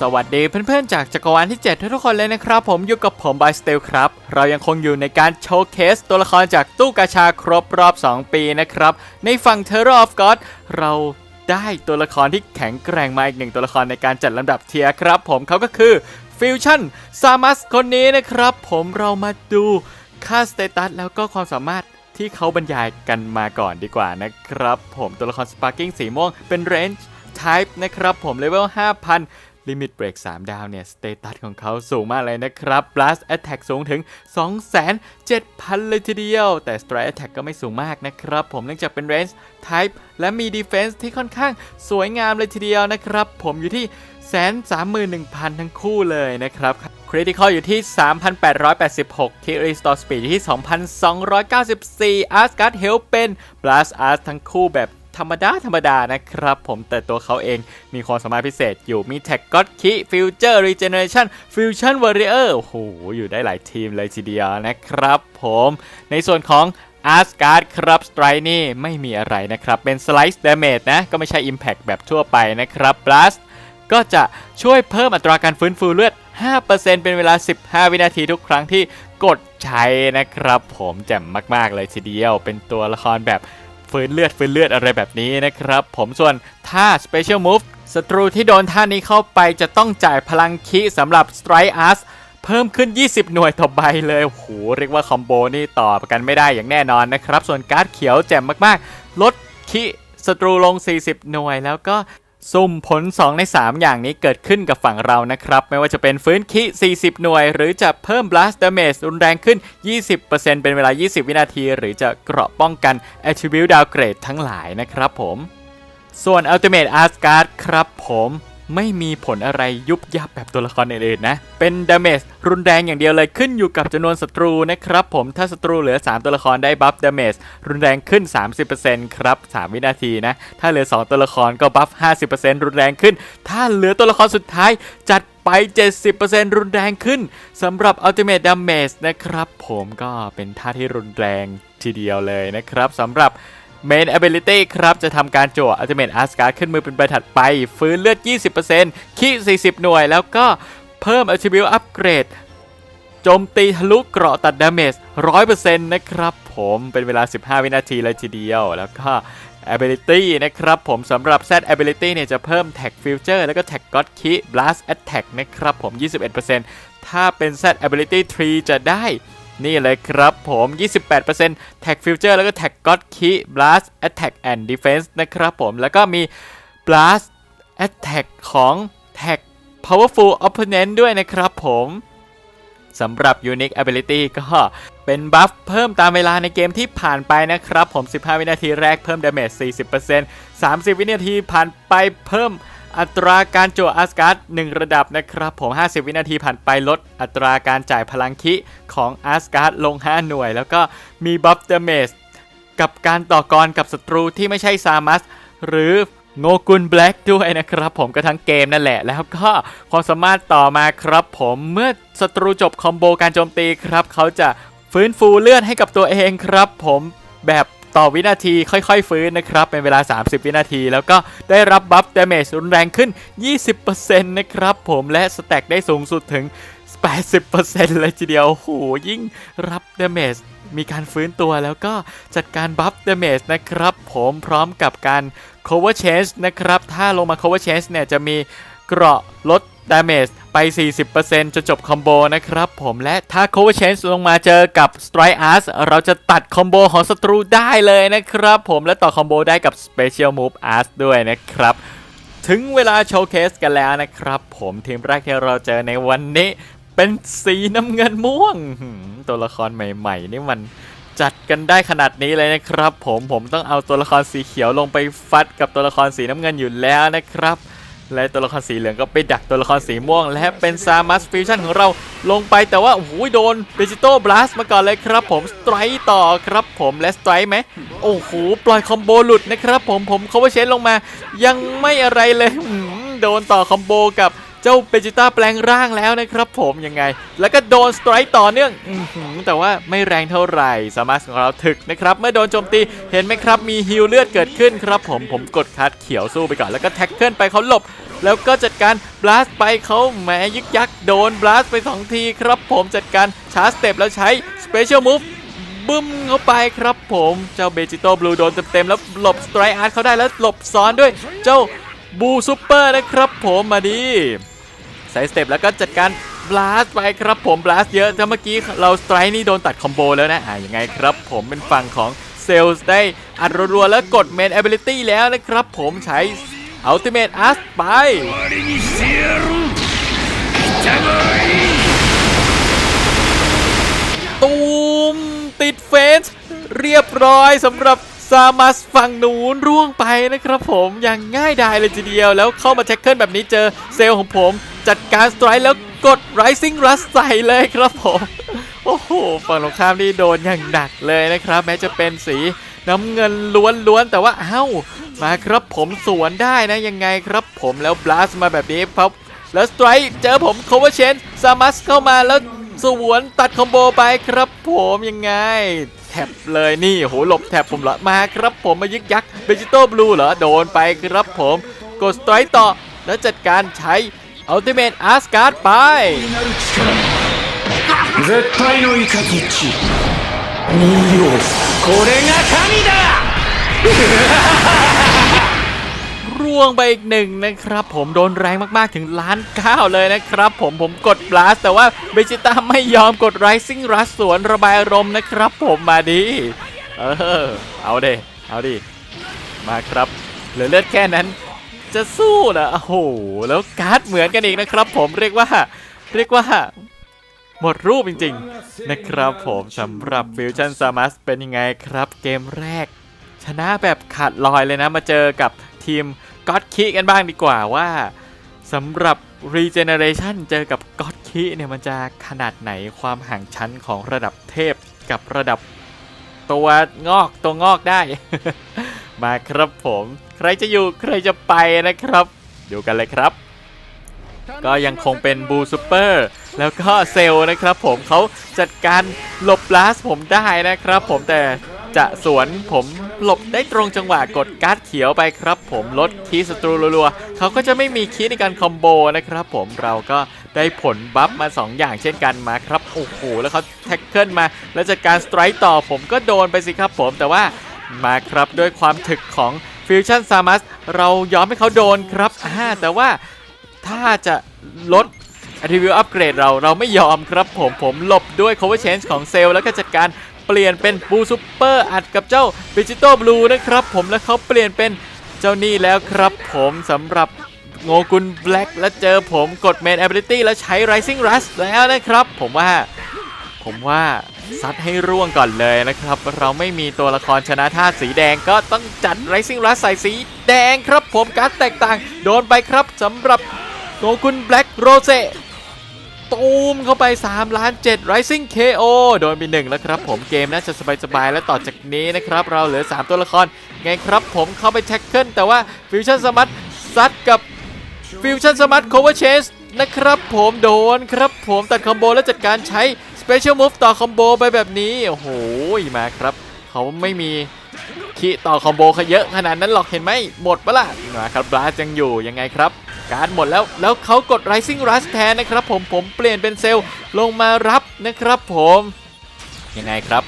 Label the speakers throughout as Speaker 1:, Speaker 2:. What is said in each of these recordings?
Speaker 1: สวัสดีเพื่อนๆจากจักรวาลที่ 7 ทุกๆคนเลยนะครับ ผมอยู่กับผมบายสเตลครับ เรายังคงอยู่ในการโชว์เคสตัวละครจากตู้กาชาครบรอบ 2 ปีนะครับ ในฝั่ง Terror of God เราได้ตัวละครที่แข็งแกร่งมาอีกหนึ่งตัวละครในการจัดลำดับเทียร์ครับผมเขาก็คือฟิวชั่นซามัสคนนี้นะครับ ผมเรามาดูค่าสเตตัสแล้วก็ความสามารถที่เขาบรรยายกันมาก่อนดีกว่านะครับ ผมตัวละครสปาร์กิ้งสีม่วงเป็นเรนจ์ Type นะครับผมเลเวล5,000 ลิมิตเบรก3 ดาวเนี่ย สเตตัสของเขาสูงมากเลยนะครับ Blast Attack สูงถึง 27,000 เลยทีเดียว แต่ Strike Attack ก็ไม่สูงมากนะครับ ผมเนื่องจากเป็น Range Type และมี Defense ที่ค่อนข้างสวยงามเลยทีเดียวนะครับ ผมอยู่ที่131,000ทั้งคู่เลยนะครับ Critical อยู่ที่ 3,886 ที่ Restore Speed อยู่ที่ 2,294 Asgard Health เป็น Blast Art ทั้งคู่แบบ ธรรมดา ธรรมดานะครับผมแต่ตัวเขาเองมีความสามารถพิเศษอยู่มี Tag God Key Future Regeneration Fusion Warrior โอ้โหอยู่ได้หลายทีมเลยทีเดียวนะครับผมในส่วนของ a s g a r d ครับสไตรนี่ไม่มีอะไรนะครับ เป็น Slice Damage นะ ก็ไม่ใช่ Impact แบบทั่วไปนะครับ Blast ก็จะช่วยเพิ่มอัตราการฟื้นฟูเลือด 5%เป็นเวลา 15 วินาทีทุกครั้งที่กดใช้นะครับ ผมแจ่มมาก ๆ เลยทีเดียว เป็นตัวละครแบบ ฟื้นเลือดฟื้นเลือดอะไรแบบนี้นะครับ ผมส่วนท่า Special Move ศัตรูที่โดนท่านี้เข้าไปจะต้องจ่ายพลังคิสำหรับ Strike Us เพิ่มขึ้น 20 หน่วยต่อใบเลยโอ้โหเรียกว่าคอมโบนี่ต่อกันไม่ได้อย่างแน่นอนนะครับ ส่วนการ์ดเขียวแจ่มมากๆ ลดคิศัตรูลง 40 หน่วยแล้วก็ ซุ่มผล 2 ใน 3 อย่างนี้เกิดขึ้นกับฝั่งเรานะครับ ไม่ว่าจะเป็นฟื้นคิ 40 หน่วย หรือจะเพิ่ม blast damage รุนแรงขึ้น 20%เป็นเวลา 20 วินาที หรือจะเกราะป้องกัน attribute downgrade ทั้งหลายนะครับผม ส่วน Ultimate Asgard ครับผม ไม่มีผลอะไรยุบยับแบบตัวละครอื่นๆนะ เป็นดาเมจรุนแรงอย่างเดียวเลยขึ้นอยู่กับจำนวนศัตรูนะครับผมถ้าศัตรูเหลือ 3 ตัวละครได้บัฟดาเมจรุนแรงขึ้น 30%ครับ 3 วินาทีนะ ถ้าเหลือ 2 ตัวละครก็บัฟ 50%รุนแรงขึ้น ถ้าเหลือตัวละครสุดท้ายจัดไป 70%รุนแรงขึ้นสำหรับ Ultimate Damage นะครับ ผมก็เป็นท่าที่รุนแรงทีเดียวเลยนะครับสำหรับ Main Ability ครับ จะทำการจั่ว Ultimate Asgard ขึ้นมือเป็นใบถัดไป ฟื้นเลือด 20%ขี้40 หน่วย แล้วก็เพิ่ม Attribute Upgrade โจมตีทะลุเกราะตัดดาเมจ100%นะครับผมเป็นเวลา 15 วินาทีเลยทีเดียว แล้วก็ Ability นะครับผมสำหรับ Z Ability เนี่ยจะเพิ่ม Tag Future แล้วก็ Tag God Key Blast Attack นะครับผม 21%ถ้าเป็น Z Ability 3 จะได้ นี่เลยครับผม 28% Tag Future แล้วก็ Tag God Key Blast Attack and Defense นส์นะครับผม แล้วก็มี Blast Attack ของ Tag Powerful Opponent ด้วยนะครับผมสำหรับ Unique Ability ก็เป็นบัฟเพิ่มตามเวลาในเกมที่ผ่านไปนะครับผม 15 วินาทีแรกเพิ่ม Damage 40% 30 วินาทีผ่านไปเพิ่ม อัตราการจั่วอาสการ์ด1ระดับนะครับ ผม 50 วินาทีผ่านไปลด อัตราการจ่ายพลังคิของอาสการ์ดลง 5 หน่วย แล้วก็มีบัฟเดเมจกับการต่อกรกับศัตรูที่ไม่ใช่ซามัส หรือโงกุลแบล็กด้วยนะครับผมก็ทั้งเกมนั่นแหละ แล้วก็ความสามารถต่อมาครับผมเมื่อศัตรูจบคอมโบการโจมตีครับ เขาจะฟื้นฟูเลือดให้กับตัวเองครับ ผมแบบ ต่อวินาทีค่อยๆ ฟื้นนะครับ เป็นเวลา 30 วินาที แล้วก็ได้รับบัฟเดเมจรุนแรงขึ้น 20%นะครับผมและสแต็กได้สูงสุดถึง 80%เลยทีเดียวโหยิ่งรับเดเมจมีการฟื้นตัวแล้วก็จัดการบัฟเดเมจนะครับ ผมพร้อมกับการ cover change นะครับ ถ้าลงมา cover change เนี่ยจะมีเกราะลดดาเมจไป 40%จนจบคอมโบนะครับผมและถ้า cover change ลงมาเจอกับ strike us เราจะตัดคอมโบของศัตรูได้เลยนะครับผมและต่อคอมโบได้กับ special move us ด้วยนะครับถึงเวลาโชว์เคสกันแล้วนะครับผมทีมแรกที่เราเจอในวันนี้เป็นสีน้ำเงินม่วง ตัวละครใหม่ ๆ นี่มันจัดกันได้ขนาดนี้เลยนะครับ ผมผมต้องเอาตัวละครสีเขียวลงไปฟัดกับตัวละครสีน้ำเงินอยู่แล้วนะครับ และตัวละครสีเหลืองก็ไปดักตัวละครสีม่วง และเป็นซามัสฟิวชั่นของเราลงไปแต่ว่าโอ้โหโดนเบจิโต้บลัสมาก่อนเลยครับผมสไตร์ต่อครับผมและสไตร์ไหมโอ้โหปล่อยคอมโบหลุดนะครับผมผมเขาว่าเชนลงมา ยังไม่อะไรเลยหืมโดนต่อคอมโบกับ เจ้าเบจิต้าแปลงร่างแล้วนะครับผมยังไง แล้วก็โดนสไตร์ต่อเนื่องอแต่ว่าไม่แรงเท่าไหร่สามารถของเราถึกนะครับ เมื่อโดนโจมตีเห็นไหมครับ มีฮิลเลือดเกิดขึ้นครับผมผมกดคัดเขียวสู้ไปก่อนแล้วก็แท็กเกิลไปเขาหลบ แล้วก็จัดการบลัสไปเขาแหมยึกยักโดนบลัสไปสองทีครับผมจัดการชาร์จสเต็ปแล้วใช้สเปเชียลมูฟบึ้มเข้าไปครับผมเจ้าเบจิโต้บลูโดนเต็มๆแล้วหลบสไตร์อาร์ตเขาได้แล้วหลบซ้อนด้วยเจ้าบูซูเปอร์นะครับผมมาดี ใส่สเต็ปแล้วก็จัดการบลัสไปครับผมบลัสเยอะถ้าเมื่อกี้เราสไตร์นี่โดนตัดคอมโบแล้วนะอ่ายังไงครับผมเป็นฝั่งของเซลล์ได้อัดรัวๆแล้วกดเมน ability แล้วนะครับผมใช้ Ultimate Arts ไปตูมติดเฟนส์เรียบร้อยสำหรับ ซามัสฝั่งหนูนร่วงไปนะครับผมอย่างง่ายดายเลยทีเดียวแล้วเข้ามาแท็กเกิลแบบนี้เจอเซลของผม จัดการสไตร์แล้วกด Rising Rush ใส่เลยครับผม โอ้โหฝั่งตรงข้ามนี่โดนอย่างหนักเลยนะครับ แม้จะเป็นสีน้ำเงินล้วนๆ แต่ว่าเอ้า มาครับผมสวนได้นะยังไงครับผมแล้วบลัสมาแบบนี้ครับแล้วสไตร์เจอผมโคเวอร์เชนซามัสเข้ามาแล้วสวนตัดคอมโบไปครับผมยังไง ท็บเลยนี่โหหลบแท็บผมเหรอมาครับผมมายึกยักเบจิโต้บลูเหรอโดนไปครับผมกดสไตร์ต่อ แล้วจัดการใช้อัลติเมทอาร์สการ์ดไป
Speaker 2: 絶対のイカズチ人形これが神だ
Speaker 1: ร่วงไปอีกหนึ่งนะครับ ผมโดนแรงมากๆถึงล้านเก้าเลยนะครับ ผมผมกดบลัสแต่ว่าเบจิต้าไม่ยอมกด Rising Rush สวนระบายอารมณ์นะครับ ผมมาดีเออเอาเดเอาดิมาครับ เหลือเลือดแค่นั้น จะสู้นะโอ้โหแล้วการ์ดเหมือนกันอีกนะครับ ผมเรียกว่า เรียกว่าหมดรูปจริงๆ นะครับผมสำหรับฟิวชั่นซามัสเป็นยังไงครับเกมแรก นะแบบขาดลอยเลยนะ มาเจอกับทีมก็อดคิกันบ้างดีกว่าว่าสำหรับ Regeneration เจอกับก็อดคิเนี่ยมันจะขนาดไหนความห่างชั้นของระดับเทพกับระดับตัวงอกตัวงอกได้ มาครับผม ใครจะอยู่ใครจะไปนะครับ ดูกันเลยครับ ก็ยังคงเป็นบูซูเปอร์แล้วก็เซลนะครับผมเขาจัดการหลบลาสผมได้นะครับผมแต่ จะสวนผมหลบได้ตรงจังหวะกดการ์ดเขียวไปครับผมลดคีศัตรูรัวๆเขาก็จะไม่มีคีในการคอมโบนะครับผมเราก็ได้ผลบัฟมา 2 อย่างเช่นกันมาครับโอ้โหแล้วเขาแท็กเกิลมา แล้วจัดการสไตร์ต่อผมก็โดนไปสิครับผมแต่ว่ามาครับด้วยความถึกของฟิวชั่นซามัสเรายอมให้เขาโดนครับอ่าแต่ว่าถ้าจะลด attribute อัปเกรดเราเราไม่ยอมครับผมผมหลบด้วย cover change ของเซลแล้วก็จัดการ เปลี่ยนเป็นบูซูเปอร์อัดกับเจ้า Vegeto Blue นะครับผมแล้วเขาเปลี่ยนเป็นเจ้านี่แล้วครับผมสำหรับโงกุลแบล็กและเจอผมกด main ability แล้วใช้ rising rush แล้วนะครับ ผมว่าผมว่าซัดให้ร่วงก่อนเลยนะครับ เราไม่มีตัวละครชนะธาสีแดงก็ต้องจัด Rising Rush ใส่สีแดงครับผมการแตกต่างโดนไปครับสำหรับโกกุนแบล็กโรเซ ตูมเข้าไป3ล้าน7 Rising KO โดนไปหนึ่งแล้วครับผมเกมน่าจะสบายๆและต่อจากนี้นะครับ เราเหลือ 3 ตัวละคร ไงครับผมเข้าไปแท็กเกิลแต่ว่าฟิวชั่นสมัตซัดกับฟิวชั่นสมัตโคเวอร์เชสนะครับผมโดนครับผมตัดคอมโบแล้วจัดการใช้ Special Move ต่อคอมโบไปแบบนี้ โอ้โหมาครับ เขาไม่มีคีต่อคอมโบเขาเยอะขนาดนั้นหรอกเห็นไหมหมดปะล่ะมาครับบลาสยังอยู่ยังไงครับ การหมดแล้วแล้วเขากด Rising Rush แทนนะครับผมผมเปลี่ยนเป็นเซลล์ลงมารับนะครับผมยังไงครับ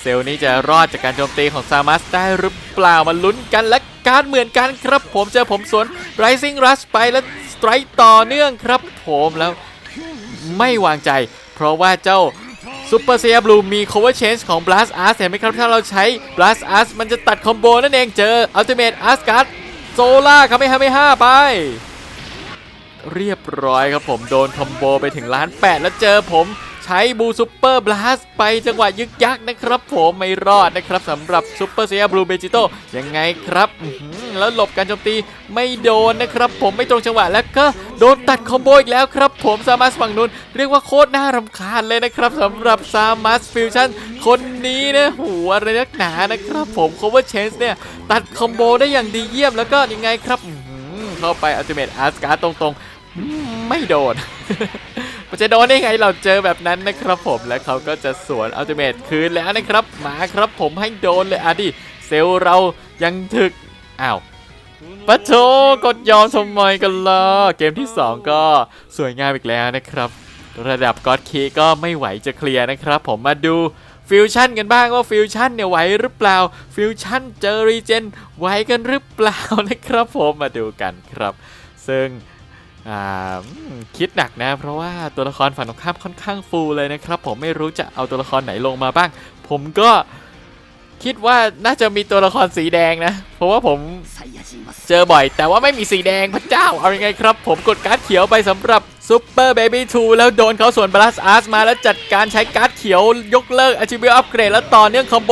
Speaker 1: เซลล์นี้จะรอดจากการโจมตีของซามัสได้หรือเปล่ามาลุ้นกันและการเหมือนกันครับผมเจอผมสวน Rising Rush ไปแล้วสไตร์ต่อเนื่องครับผมแล้วไม่วางใจ เพราะว่าเจ้าซูเปอร์เซียบลูมี cover change ของ Blast Art เห็นไหมครับ ถ้าเราใช้ Blast Art มันจะตัดคอมโบนั่นเองเจอ Ultimate Art Card โซล่าครับไม่ห้าไม่ห้าไป เรียบร้อยครับผมโดนคอมโบไปถึงล้านแปดแล้วเจอผมใช้บูซูเปอร์บลัสไปจังหวะยึกยักนะครับผมไม่รอดนะครับสำหรับซูเปอร์เซียบลูเบจิโตยังไงครับแล้วหลบการโจมตีไม่โดนนะครับผมไม่ตรงจังหวะแล้วก็โดนตัดคอมโบอีกแล้วครับผมซามัสฝั่งนู้นเรียกว่าโคตรน่ารำคาญเลยนะครับสำหรับซามัสฟิวชั่นคนนี้นะหัวอะไรนักหนานะครับผม cover change เนี่ยตัดคอมโบได้อย่างดีเยี่ยมแล้วก็ยังไงครับเข้าไปอัลติเมทอาร์สการ์ตรงๆ ไม่โดน มันจะโดนได้ไงเราเจอแบบนั้นนะครับผมและเขาก็จะสวนอัลติเมทคืนแล้วนะครับ มาครับผมให้โดนเลยอะดิเซลล์เรายังถึกอ้าวปะโชกดยอมทำไมกันล่ะเกมที่ 2 ก็สวยงามอีกแล้วนะครับ ระดับก็อดคีก็ไม่ไหวจะเคลียร์นะครับ ผมมาดูฟิวชั่นกันบ้างว่าฟิวชั่นเนี่ยไหวหรือเปล่าฟิวชั่นเจอรีเจนไหวกันหรือเปล่านะครับผมมาดูกันครับ ซึ่ง คิดหนักนะ เพราะว่าตัวละครฝั่งตรงข้ามค่อนข้างฟูลเลยนะครับ ผมไม่รู้จะเอาตัวละครไหนลงมาบ้าง ผมก็ คิดว่าน่าจะมีตัวละครสีแดงนะ เพราะว่าผมเจอบ่อย แต่ว่าไม่มีสีแดงพระเจ้า เอายังไงครับ ผมกดการ์ดเขียวไปสำหรับซูเปอร์เบบี้ทูแล้วโดนเขาส่วนบลัสอาร์สมาแล้วจัดการใช้การ์ดเขียวยกเลิกอาชิบิอัพเกรดแล้วต่อเนื่องคอมโบ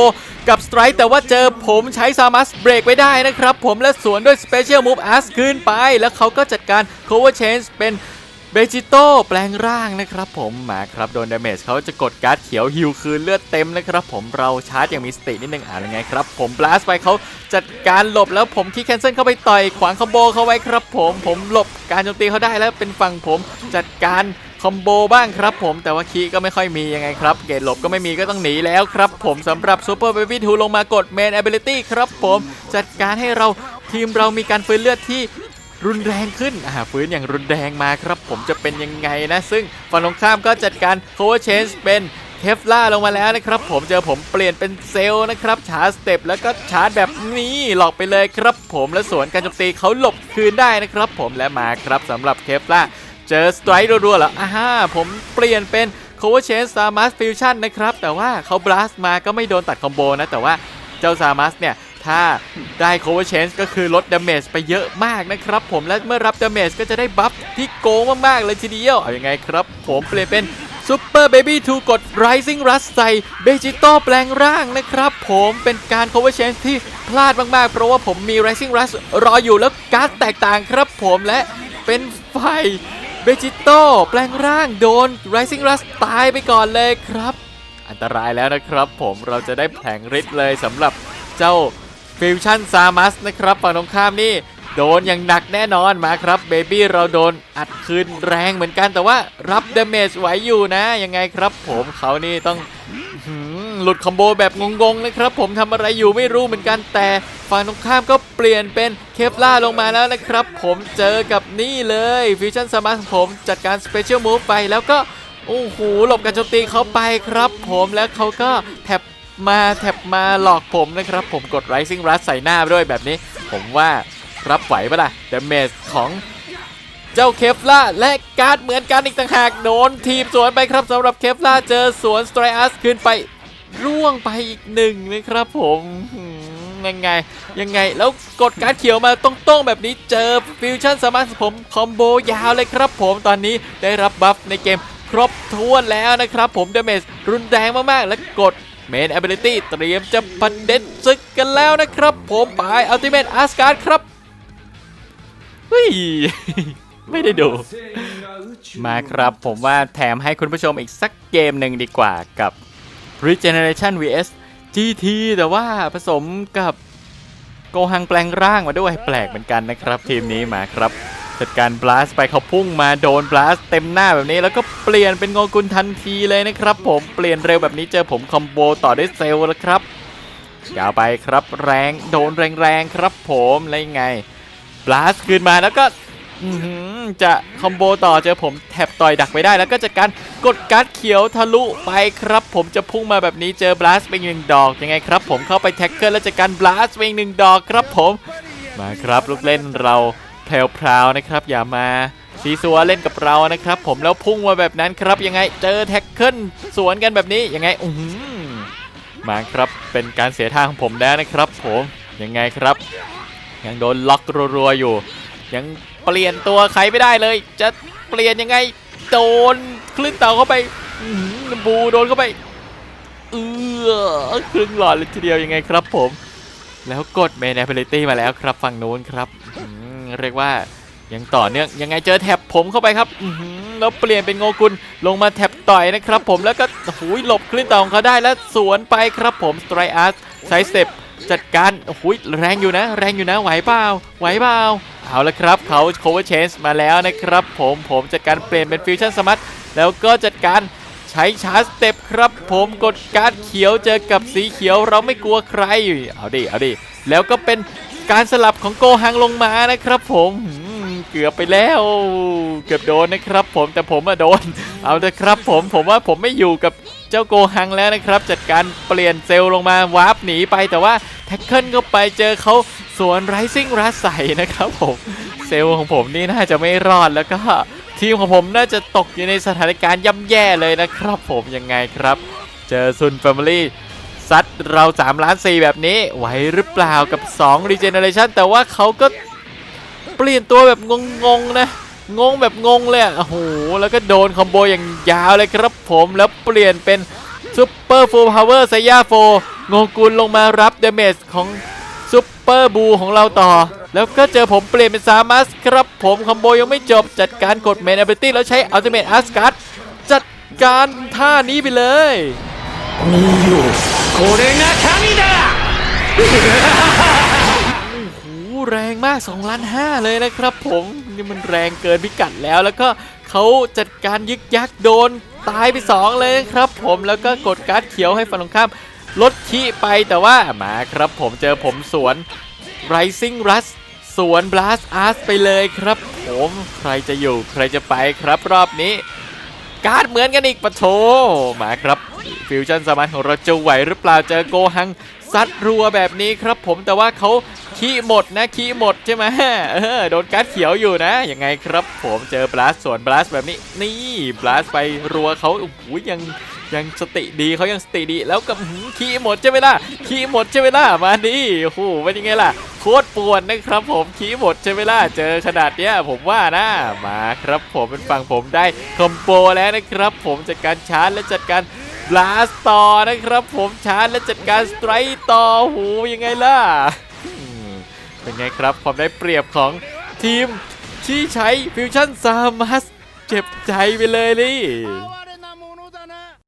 Speaker 1: กับสไตร์แต่ว่าเจอผมใช้ซามัสเบรกไว้ได้นะครับ ผมและสวนด้วยสเปเชียลมูฟอาร์สขึ้นไป แล้วเขาก็จัดการ cover change เป็น เบจิโต้แปลงร่างนะครับผมมาครับโดนดาเมจเขาจะกดการ์ดเขียวฮิวคืนเลือดเต็มนะครับผมเราชาร์จอย่างมีสตินิดนึงอ่านยังไงครับผมบลัสไปเขาจัดการหลบแล้วผมที่แคนเซิลเข้าไปต่อยขวางคอมโบเขาไว้ครับผมผมหลบการโจมตีเขาได้แล้วเป็นฝั่งผมจัดการคอมโบบ้างครับผมแต่ว่าคีก็ไม่ค่อยมียังไงครับ เกตหลบก็ไม่มีก็ต้องหนีแล้วครับผมสำหรับซูเปอร์เบบี้ทูลงมากดเมน ability ครับผมจัดการให้เราทีมเรามีการฟื้นเลือดที่ รุนแรงขึ้นอ่าฟื้นอย่างรุนแรงมาครับ ผมจะเป็นยังไงนะ ซึ่งฝั่งตรงข้ามก็จัดการ cover change เป็นเทฟล่าลงมาแล้วนะครับ ผมเจอผมเปลี่ยนเป็นเซลนะครับชาร์จสเต็ปแล้วก็ชาร์จแบบนี้หลอกไปเลยครับ ผมและสวนการโจมตีเขาหลบคืนได้นะครับ ผมและมาครับสำหรับเทฟล่าเจอสไตร์รัวๆแล้วอ่าฮะผมเปลี่ยนเป็น cover change Samus fusion นะครับ แต่ว่าเขา blast มาก็ไม่โดนตัดคอมโบนะ แต่ว่าเจ้า Samus เนี่ย ถ้าได้ cover change ก็คือลด damage ไปเยอะมากนะครับผมและเมื่อรับ damage ก็จะได้บัฟที่โกงมากๆเลยทีเดียว เอายังไงครับ ผมเปลี่ยนเป็น Super Baby 2กด Rising Rush ใส่เบจิโต้แปลงร่างนะครับผมเป็นการ cover change ที่พลาดมากๆ เพราะว่าผมมี Rising Rush รออยู่แล้วการ์ดแตกต่างครับผมและเป็นไฟเบจิโต้แปลงร่างโดน Rising Rush ตายไปก่อนเลยครับ อันตรายแล้วนะครับผมเราจะได้แผลงฤทธิ์เลยสำหรับเจ้า ฟิวชั่นซามัสนะครับฝั่งตรงข้ามนี่โดนอย่างหนักแน่นอนมาครับเบบี้เราโดนอัดคืนแรงเหมือนกันแต่ว่ารับเดเมจไหวอยู่นะ ยังไงครับ ผมเขานี่ต้องหลุดคอมโบแบบงงๆนะครับ ผมทำอะไรอยู่ไม่รู้เหมือนกันแต่ฝั่งตรงข้ามก็เปลี่ยนเป็นเคฟล่าลงมาแล้วนะครับ ผมเจอกับนี่เลยฟิวชั่นซามัสผมจัดการสเปเชียลมูฟไปแล้วก็โอ้โหหลบการโจมตีเขาไปครับ ผมแล้วเขาก็แท็บ มาแท็บมาหลอกผมนะครับ ผมกด Rising Rush ใส่หน้าด้วยแบบนี้ ผมว่ารับไหวปะล่ะดเมจของเจ้าเคฟล่าและการ์ดเหมือนกันอีกต่างหากโดนทีบสวนไปครับสำหรับเคฟล่าเจอสวนสไตรอัสขึ้นไปร่วงไปอีกหนึ่งนะครับผมยังไงยังไงแล้วกดการ์ดเขียวมาตรงๆแบบนี้เจอฟิวชั่นสมารถผมคอมโบยาวเลยครับผมตอนนี้ได้รับบัฟในเกมครบถ้วนแล้วนะครับผมดเมจรุนแรงมากๆ และกด เมน ability เตรียมจะประเด็นศึกกันแล้วนะครับ ผมไป Ultimate Asgard ครับเฮ้ยไม่ได้ดู มาครับผมว่าแถมให้คุณผู้ชมอีกสักเกมหนึ่งดีกว่ากับ Regeneration vs GT แต่ว่าผสมกับโกหังแปลงร่างมาด้วยแปลกเหมือนกันนะครับ ทีมนี้มาครับ จัดการบลัสไปเขาพุ่งมาโดนบลัสเต็มหน้าแบบนี้แล้วก็เปลี่ยนเป็นโงกุลทันทีเลยนะครับผมเปลี่ยนเร็วแบบนี้เจอผมคอมโบต่อด้วยเซลล์แล้วครับยาวไปครับแรงโดนแรงๆครับผมแล้วยังไงบลัสคืนมาแล้วก็จะคอมโบต่อเจอผมแท็บต่อยดักไปได้ แล้วก็จัดการกดการ์ดเขียวทะลุไปครับ ผมจะพุ่งมาแบบนี้เจอบลัสไปอีกหนึ่งดอกยังไงครับ ผมเข้าไปแท็กเกอร์แล้วจัดการบลัสไปอีกหนึ่งดอกครับผมมาครับลูกเล่นเรา แพรวๆนะครับ อย่ามาซีซัวเล่นกับเรานะครับ ผมแล้วพุ่งมาแบบนั้นครับยังไงเจอแท็กเกิลสวนกันแบบนี้ยังไงอือหือมาครับเป็นการเสียทางของผมแล้วนะครับ ผมยังไงครับ ยังโดนล็อกรัวๆอยู่ ยังเปลี่ยนตัวใครไม่ได้เลย จะเปลี่ยนยังไงโดนคลื่นเต่าเข้าไปบูโดนเข้าไปเออครึ่งหลอดเลยทีเดียวยังไงครับผม แล้วกด Main Ability มาแล้วครับฝั่งนู้นครับ เรียกว่ายังต่อเนื่องยังไงเจอแท็บผมเข้าไปครับแล้วเปลี่ยนเป็นโงกุลลงมาแท็บต่อยนะครับผมแล้วก็หูยหลบคลื่นต่อของเขาได้แล้วสวนไปครับผมสไตรอัสไซสเต็ปจัดการโอ้โหแรงอยู่นะ แรงอยู่นะไหวเปล่าไหวเปล่าเอาละครับเขา cover change มาแล้วนะครับผมผมจัดการเปลี่ยนเป็นฟิวชั่นสมัตแล้วก็จัดการใช้ชาร์จสเต็ปครับผมกดการ์ดเขียวเจอกับสีเขียวเราไม่กลัวใคร เอาดิ เอาดิ แล้วก็เป็น การสลับของโกฮังลงมานะครับผมเกือบไปแล้ว เกือบโดนนะครับ ผมแต่ผมอะโดน เอาเถอะครับ ผมผมว่าผมไม่อยู่กับเจ้าโกฮังแล้วนะครับ จัดการเปลี่ยนเซลล์ลงมาวาร์ปหนีไปแต่ว่าแท็กเกิลเข้าไปเจอเขาสวนไรซิ่งรัสใส่นะครับผมเซลล์ของผมนี่น่าจะไม่รอดแล้วก็ทีมของผมน่าจะตกอยู่ในสถานการณ์ย่ำแย่เลยนะครับ ผมยังไงครับ เจอซุนแฟมิลี่ ซัดเรา3ล้าน4แบบนี้ไหวหรือเปล่ากับ2 Regeneration แต่ว่าเขาก็เปลี่ยนตัวแบบงงๆนะ งงแบบงงเลยโอ้โหแล้วก็โดนคอมโบอย่างยาวเลยครับผมแล้วเปลี่ยนเป็นซูเปอร์ฟูลพาวเวอร์ไซย่าโฟงงกุลลงมารับเดเมจของซูเปอร์บูของเราต่อ แล้วก็เจอผมเปลี่ยนเป็นซามัสครับผมคอมโบยังไม่จบจัดการกดเมนอัพเปตี้แล้วใช้อัลติเมทอาร์สการ์ดจัดการท่านี้ไปเลย
Speaker 2: มีอยู れが神だ
Speaker 1: โอ้โหแรงมาก2ล้าน5เลยนะครับผมนี่มันแรงเกินพิกัดแล้วแล้วก็เขาจัดการยึกยักโดนตายไป 2 เลยนะครับผมแล้วก็กดการ์ดเขียวให้ฝั่งตรงข้ามลดขีไปแต่ว่ามาครับผมเจอผมสวน Rising Rush สวน Blast Art ไปเลยครับผมใครจะอยู่ใครจะไปครับรอบนี้ การ์ดเหมือนกันอีกปะโถมาครับฟิวชั่นสมารถของเราจะไหวหรือเปล่าเจอโกหังซัดรัวแบบนี้ครับผมแต่ว่าเขาขี้หมดนะขี้หมดใช่ไหมเออโดนการ์ดเขียวอยู่นะยังไงครับผมเจอบลัสส่วนบลัสแบบนี้นี่บลัสไปรัวเขาโอ้โหยังยังสติดีเขายังสติดีแล้วกับขี้หมดใช่ไหมล่ะขี้หมดใช่ไหมล่ะมาดิโอ้โหเป็นยังไงล่ะ โคตรปวดนะครับผมขี้หมดใช่ไหมล่ะเจอขนาดเนี้ยผมว่านะมาครับผมเป็นฝั่งผมได้คอมโบแล้วนะครับผมจัดการชาร์จและจัดการบลาสต่อนะครับผมชาร์จและจัดการสไตร์ต่อหูยังไงล่ะเป็นไงครับความได้เปรียบของทีมที่ใช้ฟิวชั่นซามัสเจ็บใจไปเลยนี่